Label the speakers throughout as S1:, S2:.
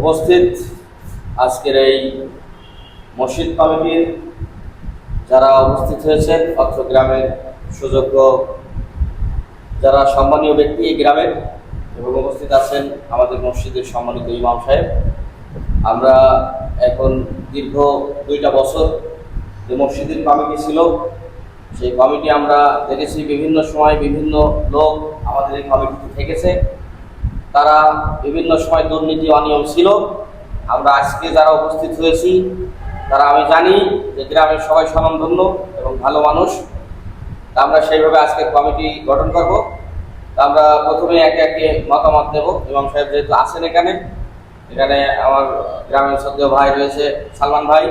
S1: উপস্থিত আজকের এই মসজিদ কমিটির যারা উপস্থিত হয়েছেন, অত্র গ্রামের সুযোগ্য যারা সম্মানীয় ব্যক্তি এই গ্রামের এবং উপস্থিত আছেন আমাদের মসজিদের সম্মানিত ইমাম সাহেব। আমরা এখন দীর্ঘ দুইটা বছর যে মসজিদের কমিটি ছিল, সেই কমিটি আমরা দেখেছি বিভিন্ন সময় বিভিন্ন লোক আমাদের এই কমিটিতে থেকেছে। তারা বিভিন্ন সময় দুর্নীতি, অনিয়ম ছিল। আমরা আজকে যারা উপস্থিত হয়েছি, তারা আমি জানি যে গ্রামের সবাই স্বনামধন্য এবং ভালো মানুষ। তা আমরা সেইভাবে আজকে কমিটি গঠন করব। তা আমরা প্রথমে একে একে মতামত নেব। ইমাম সাহেব যেহেতু আছেন এখানে এখানে আমার গ্রামের শ্রদ্ধেয় ভাই রয়েছে সালমান ভাই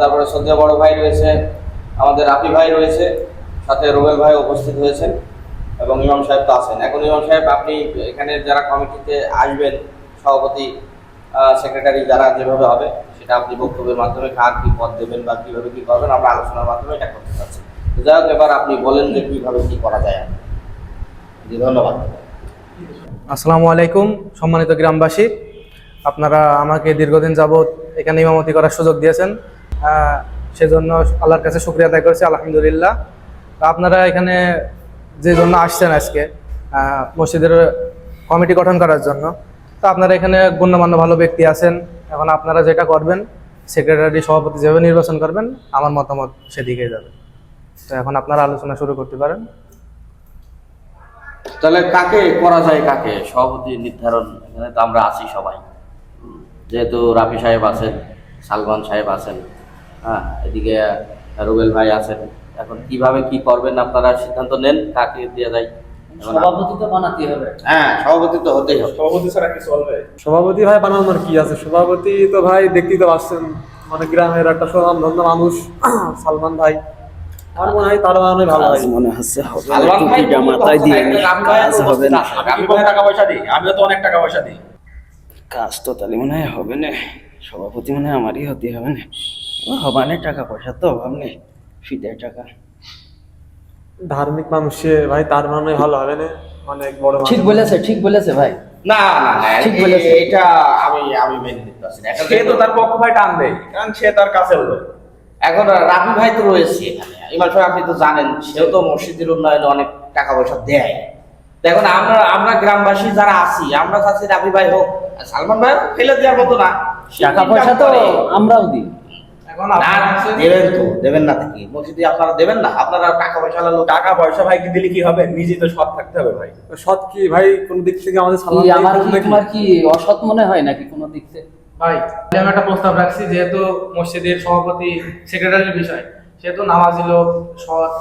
S1: তারপরে শ্রদ্ধেয় বড় ভাই রয়েছে, আমাদের রাফি ভাই রয়েছে, সাথে রুবেল ভাই উপস্থিত হয়েছেন। এবং ইমাম সাহেব তো আছেন। এখন ইমাম সাহেব, আপনি এখানে যারা কমিটিতে আসবেন, সভাপতি সেক্রেটারি যারা যেভাবে হবে, সেটা আপনি বক্তব্যের মাধ্যমে কার কি পদ দেবেন বা কীভাবে কী করবেন, আমরা আলোচনার মাধ্যমে এটা করতে তো যাই হোক, এবার আপনি বলেন যে কীভাবে কী করা যায়। জি, ধন্যবাদ।
S2: আসসালামু আলাইকুম, সম্মানিত গ্রামবাসী। আপনারা আমাকে দীর্ঘদিন যাবৎ এখানে ইমামতি করার সুযোগ দিয়েছেন। সেজন্য আল্লাহর কাছে শুক্রিয়া আদায় করছি, আলহামদুলিল্লাহ। আপনারা এখানে যে জন্য আসছেন আজকে মসজিদের কমিটি গঠন করার জন্য। তো আপনারা এখানে গণ্যমান্য ভালো ব্যক্তি আছেন। এখন আপনারা যেটা করবেন, সেক্রেটারি, সভাপতি যেভাবে নির্বাচন করবেন, আমার মতামত সেদিকে যাবে। তো এখন আপনারা আলোচনা শুরু করতে পারেন।
S1: তাহলে কাকে করা যায় কাকে? সভাপতি নির্ধারণ, এখানে তো আমরা আছি সবাই। যেহেতু রাফি সাহেব আছেন, সালমান সাহেব আছেন হ্যাঁ এদিকে রুবেল ভাই আছেন। এখন কীভাবে কি করবেন আপনারা সিদ্ধান্ত নেন কাকে দেওয়া যায়?
S3: সভাপতি তো বানাতে হবে।
S1: হ্যাঁ সভাপতি তো হতেই হবে।
S4: সভাপতি ছাড়া কি চলবে
S5: সভাপতি ভাই বানানোর কি আছে? সভাপতি তো ভাই দেখতেই তো পাচ্ছেন মানে গ্রামের একটা সুনাম ধন্য মানুষ সালমান ভাই। আমার মনে হয় তার বানানোই ভালো হয়
S6: মনে হচ্ছে হবে না,
S1: সালমান ভাই
S6: টুপিটা মাথায় দিয়ে
S1: একটা
S6: নি,
S1: রাফি ভাই
S6: কাজ হবে না।
S4: আমি কি টাকা পয়সা দিই আমিও তো অনেক টাকা পয়সা দিই।
S6: কাজ তো তাহলে মনে হয় হবে না। সভাপতি মনে হয় আমারই হতে হবে না। হবানে টাকা পয়সা তো অভাব নেই। ফিদের টাকা।
S5: ধার্মিক মানুষ ভাই তার বানানোই ভালো হবে না? অনেক বড়
S3: ঠিক বলেছে ঠিক বলেছে ভাই।
S1: না না না
S3: ঠিক বলেছে।
S1: এটা আমি আমি মেনে নিতে পারছি
S4: সে তো তার পক্ষ ভাই টানবে কারণ সে তার কাছের লোক।
S1: এখন রাফি ভাই তো রয়েছে এখানে। ইমাম সাহেব আপনি তো জানেন সেও তো মসজিদের উন্নয়নে অনেক টাকা পয়সা দেয়। তো এখন আমরা আমরা গ্রামবাসী যারা আছি আমরা চাচ্ছি রাফি ভাই হোক সালমান ভাই ফেলে দেওয়ার মতো না।
S3: টাকা পয়সা তো আমরাও দিই।
S1: দেবেন তো দেবেন না কি মসজিদে আপনারা দেবেন না? আপনারা টাকা পয়সা লোক।
S4: টাকা পয়সা ভাইকে দিলে কি হবে? নিজেই তো সৎ থাকতে হবে ভাই।
S5: সৎ কি? ভাই কোন দিক থেকে আমাদের
S3: কি আমার কি তোমার কি অসৎ মনে হয় নাকি কোনো দিক থেকে?
S2: ভাই আমি একটা প্রস্তাব রাখছি যেহেতু মসজিদের সভাপতি সেক্রেটারির বিষয় সেহেতু নামাজি লোক সৎ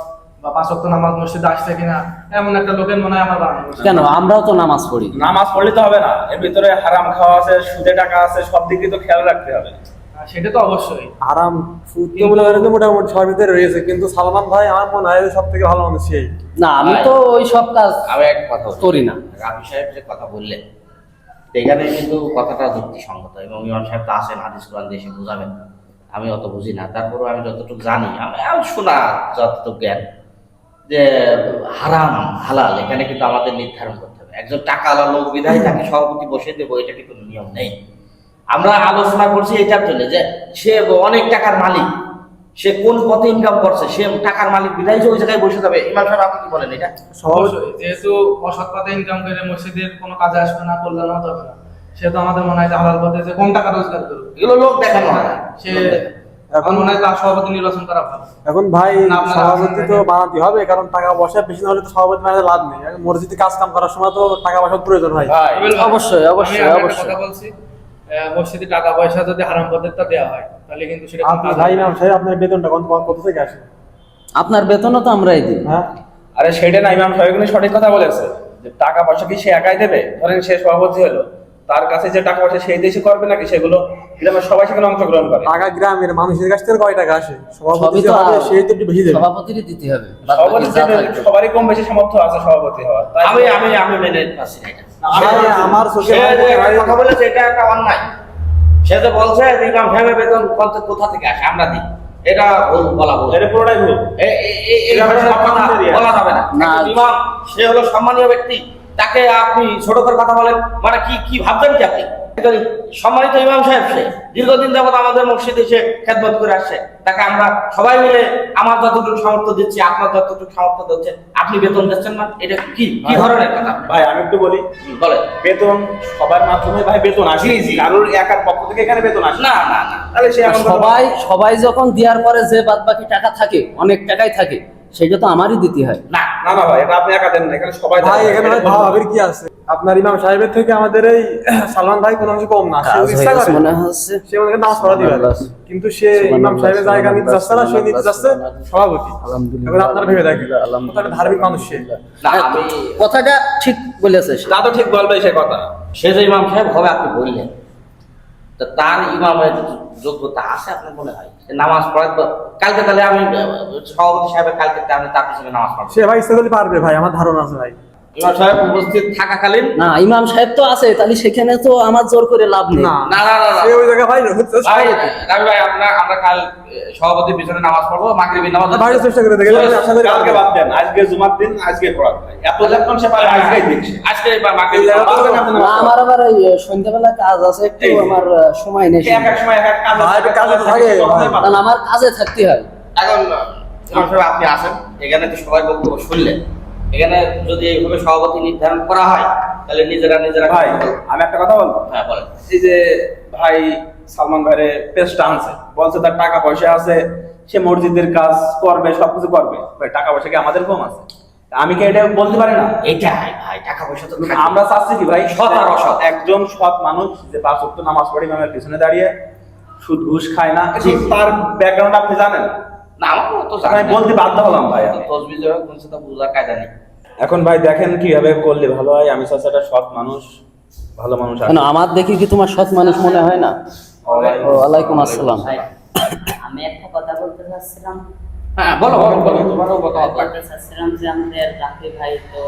S2: বা পাঁচ ওয়াক্ত নামাজ মসজিদে আসছে কিনা এমন একটা লোকের মনে হয় আমার বানানো
S3: কেন? আমরাও তো নামাজ পড়ি।
S4: নামাজ পড়লে তো হবে না। এর ভিতরে হারাম খাওয়া আছে সুদে টাকা আছে সব দিক তো খেয়াল রাখতে হবে।
S2: সেটা তো অবশ্যই।
S5: আরাম ফুট তো মনে করেন মোটামুটি সবার ভিতরে রয়েছে কিন্তু সালমান ভাই আমার মনে হয় সব থেকে ভালো মানুষ সেই।
S3: না আমি তো ওই সব কাজ
S1: আমি এক কথা।
S3: করি না।
S1: রাফি সাহেব যে কথা বললেন এখানে কিন্তু কথাটা যুক্তিসঙ্গত এবং ইমাম সাহেব তো আসেন হাদিস কোরআন দেশে বুঝাবেন। আমি অত বুঝি না তারপরেও আমি যতটুকু জানি আমি শোনা যতটুকু জ্ঞান যে হারাম হালাল এখানে কিন্তু আমাদের নির্ধারণ করতে হবে। একজন টাকা আলা লোক বিধায় তাকে সভাপতি বসে দেবো এটা কিন্তু নিয়ম নেই। আমরা আলোচনা করছি এটার জন্য যে সে অনেক টাকার মালিক সে কোন পথে ইনকাম করছে সে টাকার মালিক বিধায় যে ওই জায়গায় বসে যাবে। ইমাম সাহেব আপনি কি বলেন এটা?
S2: যেহেতু অসৎ পথে ইনকাম করে মসজিদের কোনো কাজে আসবে না কল্যাণ হতে হবে না। সেহেতু আমাদের মনে হয় যে হালাল পথে যে কম টাকা রোজগার করবে
S1: এগুলো লোক দেখানো হয়
S2: সে এখন মনে হয় সভাপতি নির্বাচন করা ভালো।
S5: এখন ভাই
S2: না,
S5: সভাপতি তো বানাতে হবে কারণ টাকা পয়সা বেশি না হলে তো সভাপতি বানাতে লাভ নেই। মসজিদে কাজ কাম করার সময় তো টাকা পয়সার প্রয়োজন হয়।
S4: ভাই
S3: অবশ্যই, অবশ্যই, অবশ্যই।
S2: কথা বলছি। মসজিদে টাকা পয়সা যদি হারাম পদেরটা দেওয়া হয় তাহলে কিন্তু সেটা কোনো
S5: ভাই নাম সাহেব আপনার বেতনটা কত কত থেকে আসে?
S3: আপনার বেতনও তো আমরাই দিই।
S5: হ্যাঁ।
S4: আরে সেটা না ইমাম সাহেব সঠিক কথা বলেছে। যে টাকা পয়সা কি সে একাই দেবে? ধরেন সে সভাপতি হলো। তার কাছে যে টাকা পয়সা সেই দেশে করবে নাকি সেগুলো গ্রামের সবাই সেখানে অংশগ্রহণ করে।
S5: টাকা গ্রামের মানুষের কাছ থেকে কয় টাকা আসে? সভাপতি
S3: তো
S5: হবে সেই তো একটু বেশি দেবে।
S3: সভাপতিরই দিতে হবে।
S4: সভাপতি সবারই কম বেশি সামর্থ্য আছে সভাপতি হওয়ার।
S1: আমি আমি আমি মেনে
S5: ভাই, আমার
S1: কথা বলেছে এটা একটা অন্যায়। সে যে বলছে যে ইমাম সাহেবের বেতন কত কোথা থেকে আসে? আমরা দিই। এটা ভুল বলা ভুল।
S4: এটা পুরোটাই ভুল।
S1: এই। বলা যাবে না।
S3: না।
S1: ইমাম সে হলো সম্মানীয় ব্যক্তি। তাকে আপনি ছোট করে কথা বলেন। মানে কি কি ভাবছেন কি আপনি? সম্মানিত ইমাম সাহেব সে দীর্ঘদিন যাবত আমাদের মসজিদে এসে খেদমত করে আসছে। তাকে আমরা সবাই মিলে আমার যতটুকু সামর্থ্য দিচ্ছি আপনার যতটুকু সামর্থ্য দিচ্ছে আপনি বেতন দিচ্ছেন না? এটা কি কি ধরনের কথা?
S4: ভাই আমি একটু বলি।
S1: বলে
S4: বেতন সবার মাধ্যমে ভাই বেতন আসে। কারোর একার পক্ষ থেকে এখানে বেতন আসে।
S1: না না না।
S4: তাহলে সে
S3: সবাই সবাই যখন দেওয়ার পরে যে বাদ বাকি টাকা থাকে অনেক টাকাই থাকে। সেটা তো আমারই দিতে হয়।
S1: না
S4: না না ভাই এটা আপনি একা দেন না এখানে সবাই
S5: ভাই। এখানে ভাই ভাবের কি আছে? আপনার ইমাম সাহেবের থেকে আমাদের এই সালমান ভাই কোনো কিছু কম না। সে ইচ্ছা করে।
S3: মনে হচ্ছে
S5: সে আমাদেরকে নামাজ পড়া দিবে। কিন্তু সে ইমাম সাহেবের জায়গা নিতে যাচ্ছে না সে নিতে যাচ্ছে সভাপতি।
S3: আলহামদুলিল্লাহ।
S5: এবার আপনারা ভেবে দেখেন। কত ধার্মিক মানুষ সে।
S3: কথাটা ঠিক বলেছে সে।
S4: তা তো ঠিক বলবে সে কথা।
S1: সে যে ইমাম সাহেব হবে আপনি বললেন। তো তার ইমামের যোগ্যতা আছে আপনার মনে হয়? সে নামাজ পড়ার তো- কালকে তাহলে আমি সভাপতি সাহেবের কালকে তার পিছনে নামাজ পড়ব।
S5: সে ভাই ইচ্ছা পারবে ভাই, আমার ধারণা আছে ভাই।
S1: ইমাম সাহেব উপস্থিত থাকাকালীন?
S3: না ইমাম সাহেব তো আছে তাহলে সেখানে তো আমার জোর করে লাভ নেই।
S5: না
S1: না না।
S5: সে ওই জায়গায় ভাই হচ্ছে
S1: ভাই ভাই আমরা আমরা কাল আহ, সভাপতির পিছনে নামাজ পড়ব মাগরিবি নামাজ
S5: বাইরে চেষ্টা করে দেখেন আশা করি
S4: কালকে বাদ দেন আজকে জুমার দিন আজকে পড়া এত যখন সে পারে দেখছে
S1: আজকে এবার মাগরিবি
S3: আমার আবার ওই সন্ধ্যাবেলা কাজ আছে একটু আমার সময় নেই।
S4: এক এক সময় এক এক কাজ
S5: থাকে,
S3: আমার কাজে থাকতে হয়।
S1: এখন সাহেব আপনি আসেন এখানে তো সবাই বক্তব্য শুনলেন। এখানে যদি এইভাবে সভাপতি নির্ধারণ করা হয় তাহলে নিজেরা নিজেরা
S4: ভাই আমি একটা কথা বলব?
S1: হ্যাঁ বলেন।
S4: এই যে ভাই সালমান ভাইরে পেস্টটা আনছে বলছে তার টাকা পয়সা আছে সে মসজিদের কাজ করবে সবকিছু করবে। ভাই টাকা পয়সা কি আমাদের কম আছে? আমি কি এটা বলতে পারি না?
S1: এইটাই ভাই টাকা পয়সা তো
S4: আমরা চাচ্ছি কি ভাই
S1: সৎ আর অসৎ।
S4: একজন সৎ মানুষ যে পাঁচ নামাজ পড়ে ইমামের পিছনে দাঁড়িয়ে সুদ ঘুষ খায় না। তার ব্যাকগ্রাউন্ড আপনি জানেন?
S1: না
S4: আমি বলতে বাধ্য হলাম ভাই
S1: তসবি যাবে কোন সেটা বুঝার কায়দা নেই।
S4: এখন ভাই দেখেন কীভাবে করলে ভালো হয়। আমি চাচ্ছি একটা সৎ মানুষ ভালো মানুষ।
S3: আমার দেখি কি তোমার সৎ মানুষ মনে হয় না?
S4: ওয়ালাইকুম
S3: ও আলাইকুম আসসালাম।
S7: আমি একটা কথা বলতে চাচ্ছিলাম।
S1: হ্যাঁ বলো বলো বলো তোমারও কথা
S7: বলতে চাচ্ছিলাম যে আমাদের রাফি ভাই তো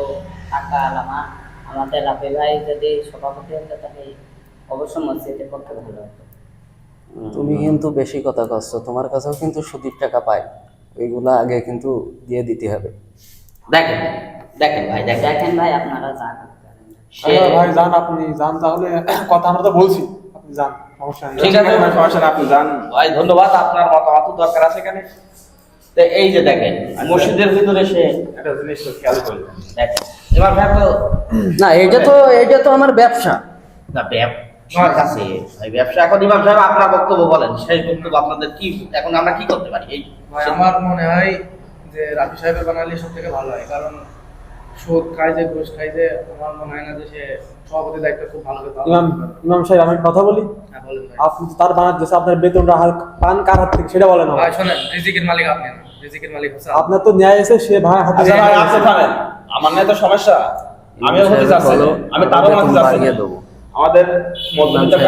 S7: টাকা আলামা আমাদের রাফি ভাই যদি সভাপতি হতো তাহলে অবশ্য মসজিদে পক্ষে ভালো হতো।
S3: তুমি কিন্তু বেশি কথা কচ্ছ তোমার কাছেও কিন্তু সুদির টাকা পায়। ওইগুলা আগে কিন্তু দিয়ে দিতে হবে।
S1: দেখেন দেখেন ভাই দেখেন।
S7: দেখেন ভাই আপনারা যা করতে পারেন।
S1: সে
S5: হ্যাঁ, ভাই যান আপনি যান তাহলে। কথা আমরা তো বলছি আপনি যান সমস্যা নেই।
S1: ঠিক আছে।
S4: সমস্যা আপনি যান।
S1: ভাই ধন্যবাদ। আপনার মতামত দরকার আছে এখানে। তো এই যে দেখেন মসজিদের ভিতরে সে
S4: একটা জিনিস তো খেয়াল
S1: দেখেন এবার
S3: না এটা তো এটা তো আমার ব্যবসা।
S1: না ব্যবসা আছে ভাই ব্যবসা এখন ইমাম সাহেব আপনার বক্তব্য বলেন সেই বক্তব্য আপনাদের কি এখন আমরা কি করতে পারি? এই
S2: আমার মনে হয় যে রাফি সাহেবের বানালে সব থেকে ভালো হয় কারণ সুদ খায় যে ঘুষ খায় যে আমার মনে হয় না যে সে সভাপতি দায়িত্ব খুব ভালো করে
S5: ইমাম ইমাম সাহেব আমি কথা বলি?
S2: হ্যাঁ
S5: আপনি তার বানাচ্ছে আপনার পান কার হাত থেকে সেটা বলেন
S2: ভাই শোনেন রিজিকের মালিক আপনি না। রিজিকের মালিক হচ্ছে
S5: আপনার তো ন্যায় এসে সে ভাই হাতে
S4: আচ্ছা আপনি থামেন আমার নিয়ে তো সমস্যা। আমিও হতে আমি তারও
S3: বেতন
S4: মানতে আমাদের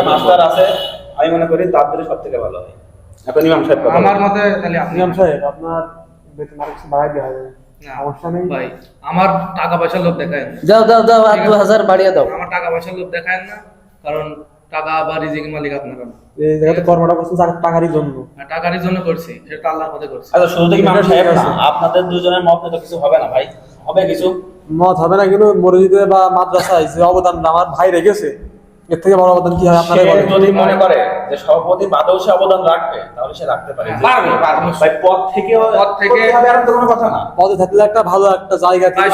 S4: মাস্টার আছে আমি মনে করি তার ধরে সব থেকে ভালো হয়। এখন ইমাম সাহেব
S2: আমার মতে তাহলে আপনি
S5: ইমাম সাহেব আপনার বেতন আর কিছু বাড়াই দেওয়া
S2: ভাই আমার টাকা পয়সার লোভ দেখায়
S3: দাও দাও দাও আর দু হাজার বাড়িয়ে দাও।
S2: আমার টাকা পয়সার লোভ দেখায় না কারণ টাকা বা রিজিকের মালিক আপনারা
S5: এই জায়গাতে কর্মটা করছেন টাকারই জন্য।
S2: আর টাকারই জন্য করছি সেটা আল্লাহর পথে করছি।
S4: আচ্ছা থেকে
S5: ঠিক
S4: সাহেব না আপনাদের দুজনের মত তো কিছু হবে না ভাই? হবে কিছু?
S5: মত হবে না কিন্তু মসজিদে বা মাদ্রাসায় যে অবদান আমার ভাই রেখেছে এর থেকে বড় অবদান কি হয় আপনারা বলেন?
S4: যদি মনে করে যে সভাপতি বাদেও সে অবদান রাখবে তাহলে সে রাখতে পারে।
S1: পারবে, পারবে।
S4: ভাই পদ থেকেও
S1: পদ থেকে-
S4: তো কোনো কথা না।
S5: পদে থাকলে একটা ভালো একটা জায়গা থেকে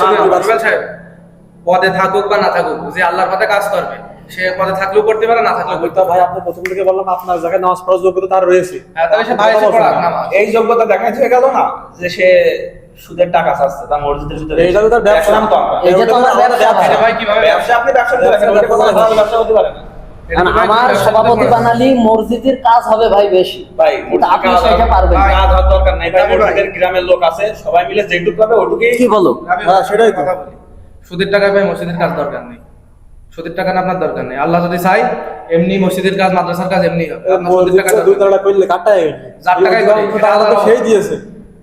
S2: পদে থাকুক বা না থাকুক যে আল্লাহর পথে কাজ করবে সে পদে থাকলেও করতে পারে না থাকলেও করতে
S5: ভাই আপনার প্রথম থেকে বললাম আপনার জায়গায় নামাজ পড়ার যোগ্যতা তার রয়েছে।
S2: হ্যাঁ তাহলে সে ভাই।
S4: এই যোগ্যতা দেখাই হয়ে গেল না যে সে সুদের টাকা চাচ্ছে তার মসজিদের ভিতরে
S5: এইটা তো তার ব্যবসা।
S4: তো
S3: তো আমার ব্যবসা। ভাই।
S2: কীভাবে
S4: ব্যবসা? আপনি ব্যবসা কোনো ভালো ব্যবসা
S3: আমার সভাপতি বানালি মসজিদের কাজ হবে ভাই বেশি।
S4: ভাই
S3: আপনি সেটা পারবেন না।
S4: কাজ হওয়ার দরকার নাই। ভাই। মসজিদের গ্রামের লোক আছে সবাই মিলে যেটুকু পাবে ওটুকুই
S3: কি বলো?
S5: হ্যাঁ, সেটাই তো।
S2: কথা বলি। সুদের টাকায় ভাই মসজিদের কাজ দরকার নেই। সুদের টাকা না আপনার দরকার নেই। আল্লাহ যদি চাই এমনি মসজিদের কাজ মাদ্রাসার কাজ এমনি হবে আপনার সুদের টাকা
S5: দুই
S2: দরকার নেই।
S5: তালা করলে কাটা
S2: যার টাকায় করি,
S5: সেই দিয়েছে।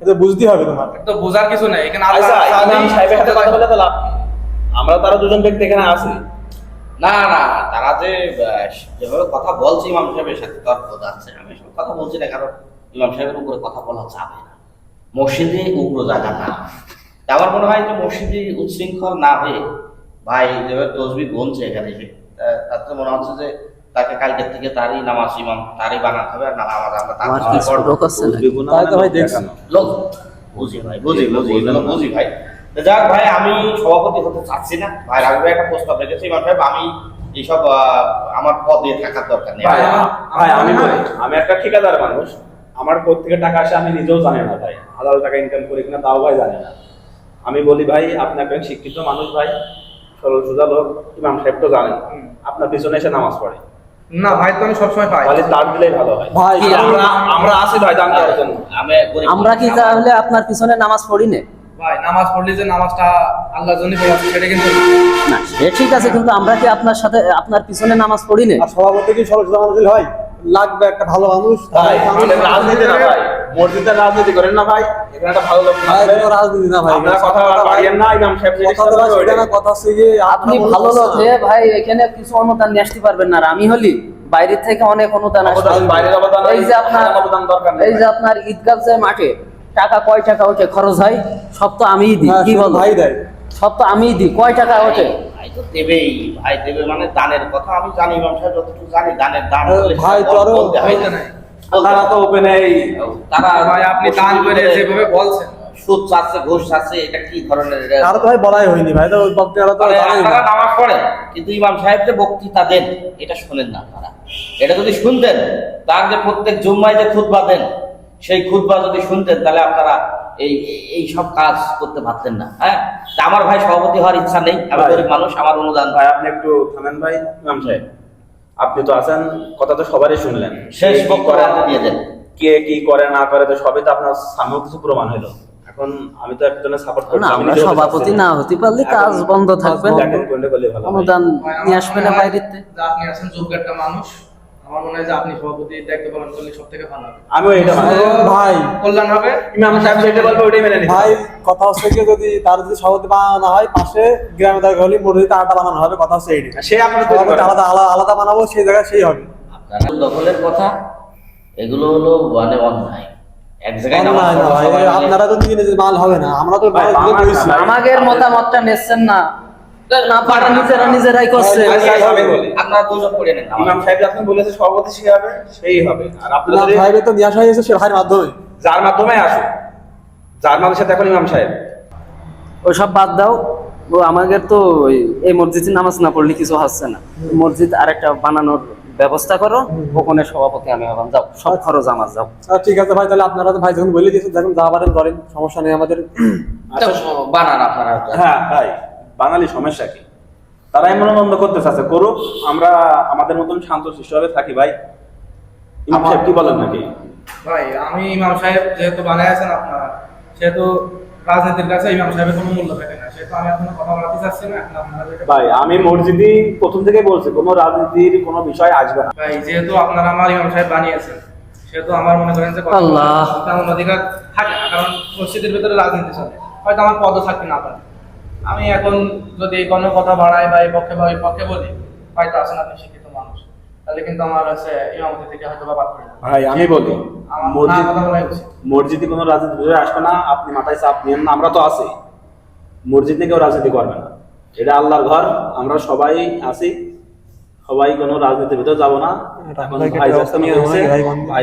S5: এটা বুঝতে হবে তোমার
S2: তো বোঝার কিছু নেই এখানে আল্লাহ
S4: আচ্ছা সাহেবের
S2: সাথে
S4: কথা বলে তো লাভ আমরা তারা দুজন ব্যক্তি এখানে আছি।
S1: না না তারা যে যেভাবে কথা বলছে ইমাম সাহেবের সাথে তর্ক যাচ্ছে আমি সব কথা বলছি না কারণ ইমাম সাহেবের উপরে কথা বলা যাবে না। মসজিদে উগ্র জায়গা না। আমার মনে হয় যে মসজিদে উচ্ছৃঙ্খল না হয়ে ভাই যেভাবে তসবি গুনছে এখানে এসে তা- তাতে মনে হচ্ছে যে তাকে কালকের থেকে তারই নামাজ ইমাম তারই বানাতে হবে আর নামাজ আমরা তার
S3: লোক আছে না?
S4: বেগুনা
S5: তাই তো ভাই
S4: মানে
S5: দেখছি।
S1: লোক বুঝি ভাই বুঝি বুঝি এগুলো বুঝি ভাই। যাক ভাই আমি সভাপতি হতে চাচ্ছি না। ভাই রাখবে একটা প্রস্তাব রেখেছি ইমাম সাহেব আমি এইসব আমার পদে থাকার দরকার নেই।
S4: ভাই ভাই আমি আমি একটা ঠিকাদার মানুষ। আমার কোথা থেকে টাকা আসে আমি নিজেও জানি না ভাই। হাজার টাকা ইনকাম করি কিনা তাও ভাই জানি না। আমি বলি ভাই আপনি একজন শিক্ষিত মানুষ ভাই সরল সোজা লোক ইমাম সাহেব তো জানেন। আপনার পিছনে এসে নামাজ পড়ে।
S2: না ভাই তো আমি সবসময় পাই।
S4: তাহলে তার দিলেই ভালো হয়।
S5: ভাই,
S4: আমরা আমরা আসি ভাই দান করার জন্য।
S3: আমরা কি তাহলে আপনার পিছনে নামাজ পড়ি না?
S2: ভাই নামাজ পড়লে যে নামাজটা আল্লাহর জন্য পড়া সেটা কিন্তু না।
S3: সে ঠিক আছে কিন্তু আমরা কি আপনার সাথে আপনার পিছনে নামাজ পড়ি না?
S5: আর সভাপতি কি সরস্বতী নামাজ হয়? লাগবে একটা ভালো মানুষ
S4: ভাই রাজনীতি না ভাই। মসজিদের রাজনীতি করেন না ভাই? এখানে একটা ভালো লোক
S5: ভাই, কোনো রাজনীতি না ভাই।
S4: আপনারা কথা বাড়িয়েন না ইমাম সাহেব
S5: কথা তো সেটা না, কথা হচ্ছে গিয়ে
S3: আপনি ভালো লোক
S5: না।
S3: ভাই এখানে কিছু অনুদান নিয়ে আসতে পারবেন না আমি হলি। বাইরের থেকে অনেক অনুদান আসবে এই যে আপনার
S4: এখানে দরকার
S3: এই যে আপনার ঈদগাহ যে মাঠে টাকা কয় টাকা ওঠে খরচ হয় সব তো আমিই দিই
S5: হ্যাঁ,
S3: কি বল?
S5: ভাই দেয়।
S3: সব তো আমিই দিই কয় টাকা ওঠে?
S1: ভাই তো দেবেই ভাই দেবে মানে দানের কথা আমি জানি ইমাম সাহেব যতটুকু জানি দানের দান
S5: ভাই,
S1: হয়।
S2: বলতে নাই।
S4: তারা তো ওপেন
S1: তারা
S2: ভাই আপনি দান করে যেভাবে বলছেন।
S1: সুদ চাচ্ছে ঘুষ চাচ্ছে এটা কি ধরনের এটা?
S5: তো ভাই বলাই হয়নি ভাই তো বক্তারা তো
S1: মানে
S5: জানেই না
S1: আপনারা নামাজ পড়েন কিন্তু ইমাম সাহেব যে বক্তৃতা দেন এটা শোনেন না আপনারা। এটা যদি শুনতেন তার যে প্রত্যেক জুম্মায় যে খুতবা দেন সেই খুতবা যদি শুনতেন তাহলে আপনারা এই এই- এই সব কাজ করতে পারতেন না হ্যাঁ? আমার ভাই সভাপতি হওয়ার ইচ্ছা নেই আমি গরিব মানুষ আমার অনুদান।
S4: ভাই আপনি একটু থামেন ভাই ইমাম সাহেব। আপনি তো আছেন কথা তো সবারই শুনলেন।
S1: শেষ
S4: করে কে কি করে না করে তো সবই তো আপনার সামনেও কিছু প্রমাণ হলো। এখন আমি তো একজনের সাপোর্ট করছি আমি
S3: আমরা সভাপতি না। হতে পারলে কাজ বন্ধ থাকবে। অনুদান নিয়ে আসবে না।
S2: যে আপনি আছেন যোগ্য একটা মানুষ। আমার মনে হয় যে আপনি সভাপতি দায়িত্ব পালন করলে সব থেকে ভালো হবে।
S4: আমিও এটা
S5: ভাই।
S2: কল্যাণ হবে?
S4: ইমাম সাহেব যেটা বলবে ওটাই মেনে নিতে।
S5: ভাই কথা হচ্ছে কি যদি তার যদি সভাপতি বানানো হয় পাশে গ্রামে দাঁড়িয়ে হলে মসজিদে আটা বানানো হবে কথা হচ্ছে এইটি
S4: সে আপনার তৈরি
S5: সভাপতি
S4: করেন।
S5: আলাদা আলাদা আলাদা বানাবো সেই জায়গায় সেই হবে।
S1: আপনারা দখলের কথা এগুলো হলো মানে অন্যায় এক জায়গায়
S5: না,
S1: নামাজ
S5: না,
S1: পড়া
S5: ভাই,
S1: সবাই মিলে-
S5: আপনারা তো নিজে নিজে মাল হবে না আমরা তো
S4: ভাই,
S5: মাল
S4: বাংলা
S5: বইছি।
S4: না,
S3: আমাদের মতামতটা নিচ্ছেন না। না পারা নিজেরা নিজেরাই করছে।
S4: ভাই, ভাই, আমি বলি।
S1: আপনারা দুজন করে নেন।
S4: ইমাম সাহেব যখন বলেছে সভাপতি শিখাবে সেই হবে। আর আপনারা
S5: না, তো নিয়ে আসা হয়েছে সে ভাইয়ের মাধ্যমে।
S4: যার মাধ্যমে আসুক। যার মাধ্যমে সাথে এখন ইমাম সাহেব।
S3: ওসব বাদ দাও। ও আমাদের তো এই মসজিদে নামাজ না পড়লে কিছু হচ্ছে না। মসজিদ আরেকটা বানানোর ব্যবস্থা করো। ওখানে সভাপতি আমি হলাম। যাও সব খরচ আমার যাও।
S5: আচ্ছা, ঠিক আছে ভাই তাহলে আপনারা তো ভাই যখন বলে দিয়েছেন যখন যা পারেন করেন সমস্যা নেই আমাদের।
S1: বানান আপনারা।
S4: হ্যাঁ ভাই। বাঙালি সমস্যা কি? তারা এমন আনন্দ করতে চাচ্ছে করুক আমরা আমাদের মতন শান্ত শিষ্টভাবে থাকি ভাই। ইমাম সাহেব কি বলেন নাকি?
S2: ভাই আমি ইমাম সাহেব যেহেতু বানায় আছেন আপনারা সেহেতু রাজনীতির কাছে ইমাম সাহেবের কোনো মূল্য থাকে না সেহেতু আমি এখনও কথা বলাতে চাচ্ছি না
S4: ভাই আমি মসজিদি প্রথম থেকে বলছি কোনো রাজনীতির কোনো বিষয় আসবে না।
S2: ভাই যেহেতু আপনারা আমার ইমাম সাহেব বানিয়েছেন সেহেতু আমার মনে করেন যে তেমন অধিকার থাকে না কারণ মসজিদের ভিতরে রাজনীতি চলে হয়তো আমার পদও থাকতে না পারে। আমি এখন যদি কোনো কথা বাড়াই বা এই পক্ষে বা ওই পক্ষে বলি হয়তো আসেন আপনি শিক্ষিত মানুষ। তাহলে কিন্তু আমার কাছে ইমামতি থেকে হয়তো বা বাদ পড়ে।
S4: ভাই আমি বলি মসজিদ
S2: কথা বলাই উচিত।
S4: মসজিদে কোনো রাজনীতি বিষয় আসবে না আপনি মাথায় চাপ নিয়েন না আমরা তো আছি। মসজিদে কেউ রাজনীতি করবে না। এটা আল্লাহর ঘর আমরা সবাই আছি। সবাই কোনো রাজনীতির ভিতরে যাব না। এখন ভাই
S5: নিয়ে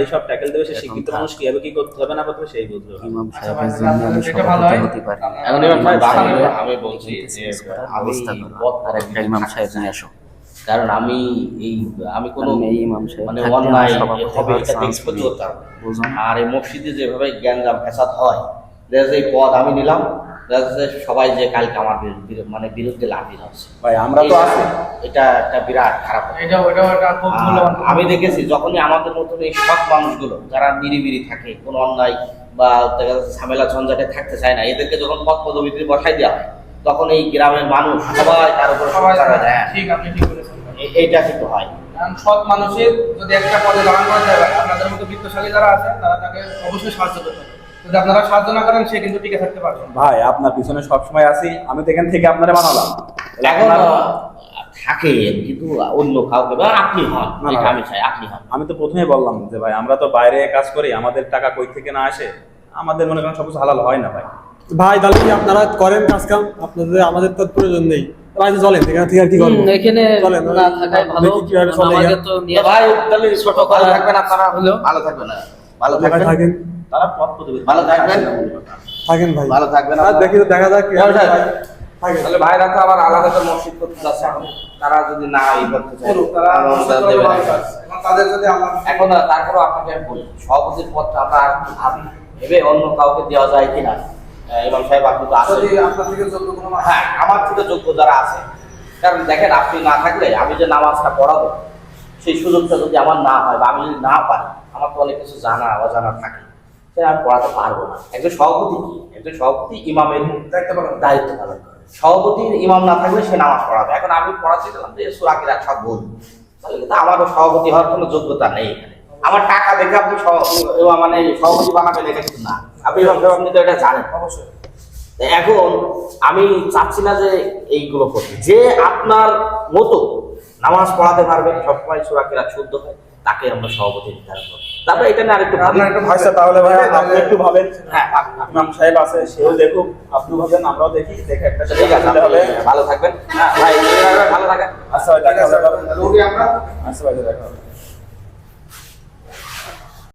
S4: সব ট্যাকেল দেবে সে শিক্ষিত। মানুষ কীভাবে কি করতে হবে না করতে হবে সেই বুঝবে
S3: ইমাম
S2: আচ্ছা
S3: সাহেবের জন্য আমি সভাপতি হতে পারি।
S1: এখন ইমাম সাহেব আমি- বলছি যে আমি
S3: করো আর একটা ইমাম সাহেব নিয়ে আসো।
S1: কারণ আমি এই আমি কোনো
S3: ইমাম সাহেব
S1: মানে
S3: সভাপতি
S1: হবে এটা। আর এই মসজিদে যেভাবে জ্ঞানজাম ফেসাদ হয় এই পদ আমি নিলাম। সবাই যে কালকে আমার মানে বিরুদ্ধে লাফিয়ে হচ্ছে
S4: ভাই আমরা তো আছি।
S1: এটা একটা বিরাট খারাপ আমি দেখেছি যখনই আমাদের মতন এই সৎ মানুষগুলো যারা নিরিবিরি থাকে কোনো অন্যায় বা দেখা যাচ্ছে ঝামেলা ঝঞ্ঝাটে থাকতে চায় না এদেরকে যখন পদ পদবিতে বসাই দেওয়া হয় তখন এই গ্রামের মানুষ সবাই তার উপর যায়
S2: ঠিক আপনি ঠিক বলেছেন।
S1: এইটা কিন্তু হয়।
S2: কারণ সৎ মানুষের যদি একটা পদে দাঁড়ান করা যায় আপনাদের মতো বিত্তশালী যারা আছেন তারা তাকে অবশ্যই সাহায্য করতে হবে। যদি আপনারা সাহায্য না করেন সে কিন্তু টিকে থাকতে পারবে না।
S4: ভাই আপনার পিছনে সবসময় আছি। আমি তো এখান থেকে আপনারা বানালাম।
S1: এখন
S4: আপনার-
S1: থাকে কিন্তু অন্য কাউকে বা আপনি হন।
S4: না, না।
S1: এটা আমি চাই আপনি হন।
S4: আমি তো প্রথমেই বললাম যে ভাই আমরা তো বাইরে কাজ করি আমাদের টাকা কই থেকে না আসে? আমাদের মনে করেন সবকিছু হালাল হয় না ভাই।
S5: ভাই তাহলে কি আপনারা করেন কাজ কাম আপনাদের আমাদের তো প্রয়োজন নেই। ভাই চলেন এখান থেকে আর কি করব?
S3: হুম, এখানে
S5: চলেন,
S3: না থাকাই ভালো।
S5: দেখি কীভাবে চলে
S3: আমাকে তো নিয়ে
S1: ভাই তাহলে
S3: ছোট
S1: ভালো
S3: করা
S1: থাকবেন আপনারা।
S3: হলো।
S1: ভালো থাকবেন। না ভালো থাকবেন
S5: থাকেন।
S4: তারা পথ প্রতিবেদন
S1: ভালো থাকবেন।
S5: থাকেন ভাই।
S1: ভালো থাকবেন
S5: আর দেখি তো দেখা যাক কি ভাই। থাকেন।
S1: তাহলে ভাইরা তো আবার আলাদা করে মসজিদ করতে যাচ্ছে। এখন তারা যদি না এই করতে চায়
S2: তাদের যদি
S1: এখন তারপরেও আপনাকে আমি বলি সভাপতির পদটা আমরা আর ভাবি ভেবে অন্য কাউকে দেওয়া যায় কিনা ইমাম সাহেব আপনি তো
S2: আপনার থেকে যোগ্য কোনো
S1: হ্যাঁ আমার থেকে যোগ্য যারা আছে কারণ দেখেন আপনি না থাকলে আমি যে নামাজটা পড়াবো সেই সুযোগটা যদি আমার না হয় বা আমি যদি না পারি আমার তো অনেক কিছু জানা অজানা থাকে। আমি পড়াতে পারব না। একজন সভাপতি কি? একজন সভাপতি ইমামের
S2: দায়িত্ব পালন
S1: দায়িত্ব পালন করে। সভাপতির ইমাম না থাকলে সে নামাজ পড়াবে। এখন আমি পড়াতে গেলাম যে সুরাকিরা সব ভুল তাহলে কিন্তু আমারও সভাপতি হওয়ার কোনো যোগ্যতা নেই আমার টাকা দেখে আপনি মানে সভাপতি বানাবেন এটা কিন্তু না। আপনি আপনি তো এটা জানেন।
S2: অবশ্যই।
S1: এখন আমি চাচ্ছি না যে এইগুলো করতে। যে আপনার মতো নামাজ পড়াতে পারবে সবসময় সুরাকিরা শুদ্ধ হয়। তাকে আমরা সভাপতি নির্ধারণ করব। তারপরে এটা নিয়ে আরেকটু ভাবেন
S2: আপনার একটু
S4: আচ্ছা তাহলে ভাই আপনি একটু ভাবেন।
S1: হ্যাঁ
S4: ইমাম সাহেব আছে সেও দেখুক আপনি ভাবেন আমরাও দেখি দেখে একটা
S1: ঠিক আছে
S4: হবে।
S1: ভালো থাকবেন। হ্যাঁ ভাই ভালো থাকেন।
S4: আচ্ছা ভাই দেখা হবে।
S2: রোগী আমরা?
S4: আচ্ছা ভাই দেখা হবে।